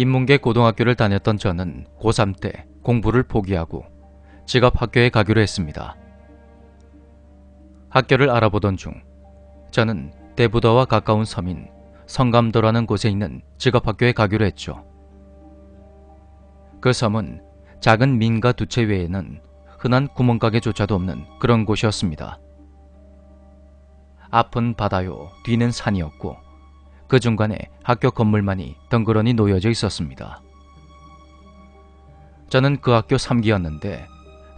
인문계 고등학교를 다녔던 저는 고3 때 공부를 포기하고 직업 학교에 가기로 했습니다. 학교를 알아보던 중 저는 대부도와 가까운 섬인 성감도라는 곳에 있는 직업 학교에 가기로 했죠. 그 섬은 작은 민가 두 채 외에는 흔한 구멍가게조차도 없는 그런 곳이었습니다. 앞은 바다요, 뒤는 산이었고 그 중간에 학교 건물만이 덩그러니 놓여져 있었습니다. 저는 그 학교 3기였는데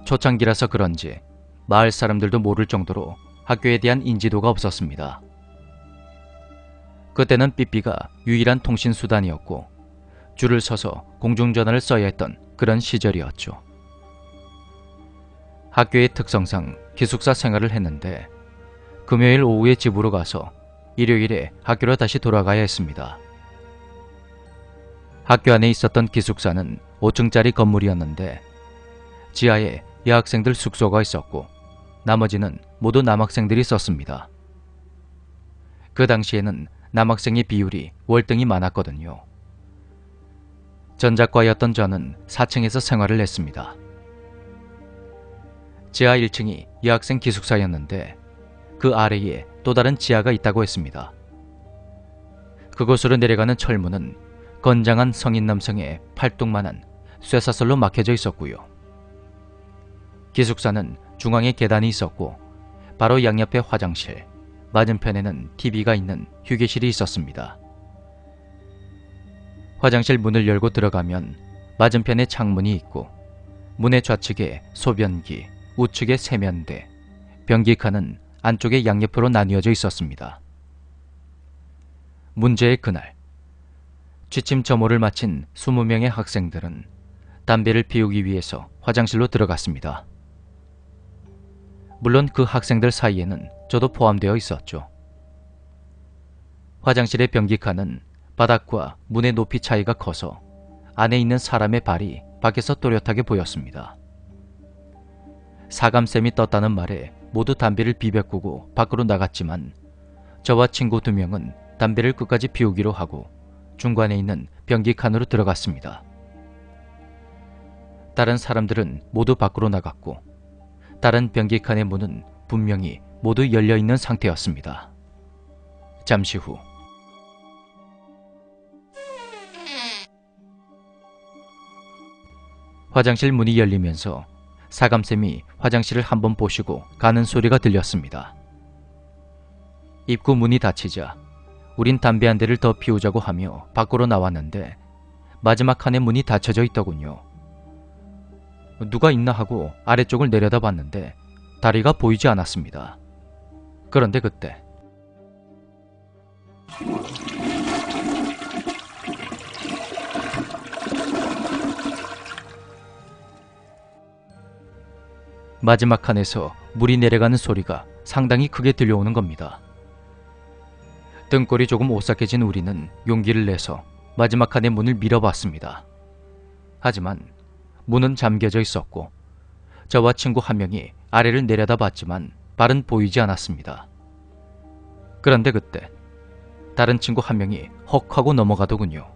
초창기라서 그런지 마을 사람들도 모를 정도로 학교에 대한 인지도가 없었습니다. 그때는 삐삐가 유일한 통신 수단이었고 줄을 서서 공중전화를 써야 했던 그런 시절이었죠. 학교의 특성상 기숙사 생활을 했는데 금요일 오후에 집으로 가서 일요일에 학교로 다시 돌아가야 했습니다. 학교 안에 있었던 기숙사는 5층짜리 건물이었는데 지하에 여학생들 숙소가 있었고 나머지는 모두 남학생들이 썼습니다. 그 당시에는 남학생의 비율이 월등히 많았거든요. 전작과였던 저는 4층에서 생활을 했습니다. 지하 1층이 여학생 기숙사였는데 그 아래에 또 다른 지하가 있다고 했습니다. 그곳으로 내려가는 철문은 건장한 성인 남성의 팔뚝만한 쇠사슬로 막혀져 있었고요. 기숙사는 중앙에 계단이 있었고 바로 양옆에 화장실, 맞은편에는 TV가 있는 휴게실이 있었습니다. 화장실 문을 열고 들어가면 맞은편에 창문이 있고 문의 좌측에 소변기, 우측에 세면대, 변기칸은 안쪽에 양옆으로 나뉘어져 있었습니다. 문제의 그날 취침 점호를 마친 20명의 학생들은 담배를 피우기 위해서 화장실로 들어갔습니다. 물론 그 학생들 사이에는 저도 포함되어 있었죠. 화장실의 변기칸은 바닥과 문의 높이 차이가 커서 안에 있는 사람의 발이 밖에서 또렷하게 보였습니다. 사감쌤이 떴다는 말에 모두 담배를 비벼꾸고 밖으로 나갔지만 저와 친구 두 명은 담배를 끝까지 피우기로 하고 중간에 있는 변기 칸으로 들어갔습니다. 다른 사람들은 모두 밖으로 나갔고 다른 변기 칸의 문은 분명히 모두 열려 있는 상태였습니다. 잠시 후 화장실 문이 열리면서 사감쌤이 화장실을 한번 보시고 가는 소리가 들렸습니다. 입구 문이 닫히자 우린 담배 한 대를 더 피우자고 하며 밖으로 나왔는데 마지막 칸의 문이 닫혀져 있더군요. 누가 있나 하고 아래쪽을 내려다 봤는데 다리가 보이지 않았습니다. 그런데 그때 마지막 칸에서 물이 내려가는 소리가 상당히 크게 들려오는 겁니다. 등골이 조금 오싹해진 우리는 용기를 내서 마지막 칸의 문을 밀어봤습니다. 하지만 문은 잠겨져 있었고 저와 친구 한 명이 아래를 내려다 봤지만 발은 보이지 않았습니다. 그런데 그때 다른 친구 한 명이 헉 하고 넘어가더군요.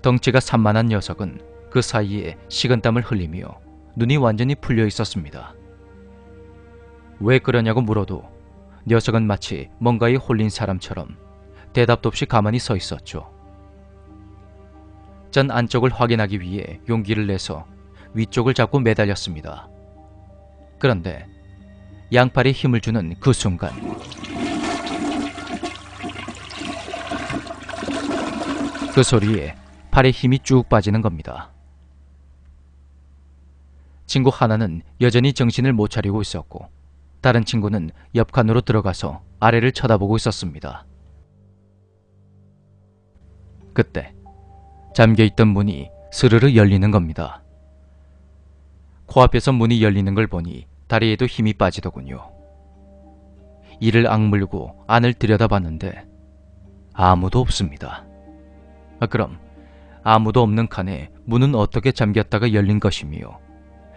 덩치가 산만한 녀석은 그 사이에 식은땀을 흘리며 눈이 완전히 풀려 있었습니다. 왜 그러냐고 물어도 녀석은 마치 뭔가에 홀린 사람처럼 대답도 없이 가만히 서 있었죠. 전 안쪽을 확인하기 위해 용기를 내서 위쪽을 잡고 매달렸습니다. 그런데 양팔에 힘을 주는 그 순간 그 소리에 팔에 힘이 쭉 빠지는 겁니다. 친구 하나는 여전히 정신을 못 차리고 있었고 다른 친구는 옆 칸으로 들어가서 아래를 쳐다보고 있었습니다. 그때 잠겨있던 문이 스르르 열리는 겁니다. 코앞에서 문이 열리는 걸 보니 다리에도 힘이 빠지더군요. 이를 악물고 안을 들여다봤는데 아무도 없습니다. 아, 그럼 아무도 없는 칸에 문은 어떻게 잠겼다가 열린 것이며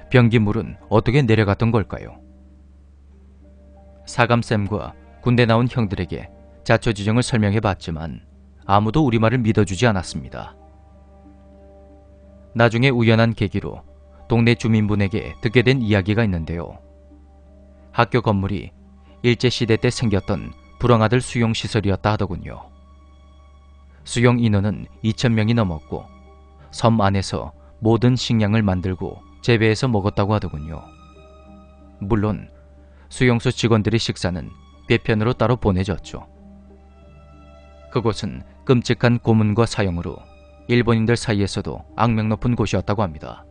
변기물은 어떻게 내려갔던 걸까요? 사감쌤과 군대 나온 형들에게 자초지정을 설명해 봤지만 아무도 우리 말을 믿어주지 않았습니다. 나중에 우연한 계기로 동네 주민분에게 듣게 된 이야기가 있는데요. 학교 건물이 일제시대 때 생겼던 불황아들 수용시설이었다 하더군요. 수용 인원은 2,000명이 넘었고 섬 안에서 모든 식량을 만들고 재배해서 먹었다고 하더군요. 물론 수용소 직원들의 식사는 배편으로 따로 보내졌죠. 그곳은 끔찍한 고문과 사형으로 일본인들 사이에서도 악명 높은 곳이었다고 합니다.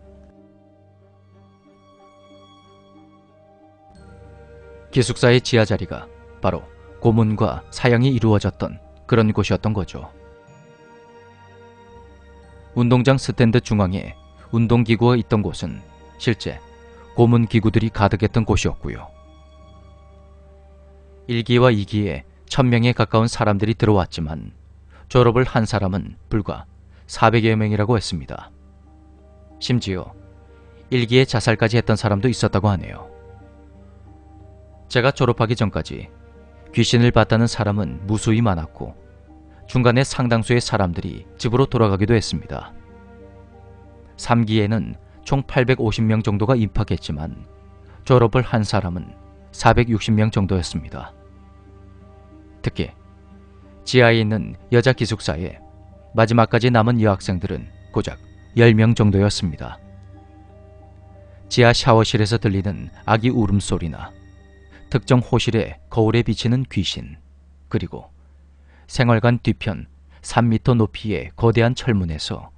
기숙사의 지하 자리가 바로 고문과 사형이 이루어졌던 그런 곳이었던 거죠. 운동장 스탠드 중앙에 운동기구가 있던 곳은 실제 고문 기구들이 가득했던 곳이었고요. 1기와 2기에 1000명에 가까운 사람들이 들어왔지만 졸업을 한 사람은 불과 400여 명이라고 했습니다. 심지어 1기에 자살까지 했던 사람도 있었다고 하네요. 제가 졸업하기 전까지 귀신을 봤다는 사람은 무수히 많았고 중간에 상당수의 사람들이 집으로 돌아가기도 했습니다. 3기에는 총 850명 정도가 입학했지만 졸업을 한 사람은 460명 정도였습니다. 특히 지하에 있는 여자 기숙사에 마지막까지 남은 여학생들은 고작 10명 정도였습니다. 지하 샤워실에서 들리는 아기 울음소리나 특정 호실에 거울에 비치는 귀신, 그리고 생활관 뒤편 3미터 높이의 거대한 철문에서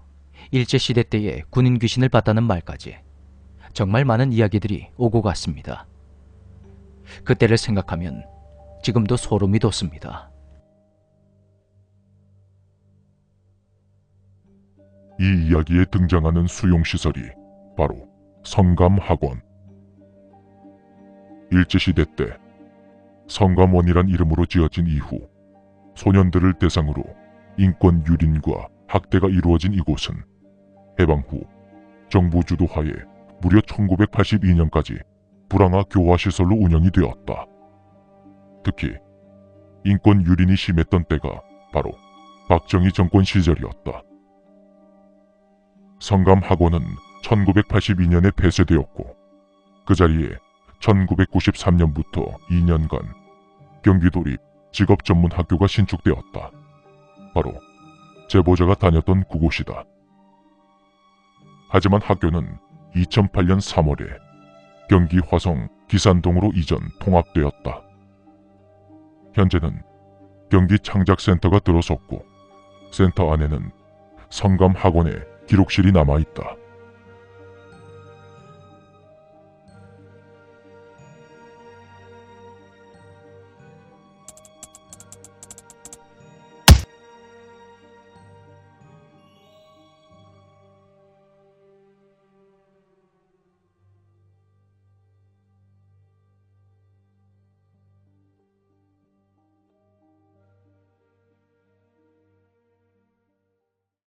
일제시대 때의 군인 귀신을 봤다는 말까지 정말 많은 이야기들이 오고 갔습니다. 그때를 생각하면 지금도 소름이 돋습니다. 이 이야기에 등장하는 수용시설이 바로 성감학원. 일제시대 때 성감원이란 이름으로 지어진 이후 소년들을 대상으로 인권 유린과 학대가 이루어진 이곳은 해방 후 정부 주도하에 무려 1982년까지 불황아 교화시설로 운영이 되었다. 특히 인권 유린이 심했던 때가 바로 박정희 정권 시절이었다. 성감학원은 1982년에 폐쇄되었고 그 자리에 1993년부터 2년간 경기도립 직업전문학교가 신축되었다. 바로 제보자가 다녔던 그곳이다. 하지만 학교는 2008년 3월에 경기 화성 기산동으로 이전 통합되었다. 현재는 경기 창작센터가 들어섰고 센터 안에는 성감학원의 기록실이 남아있다.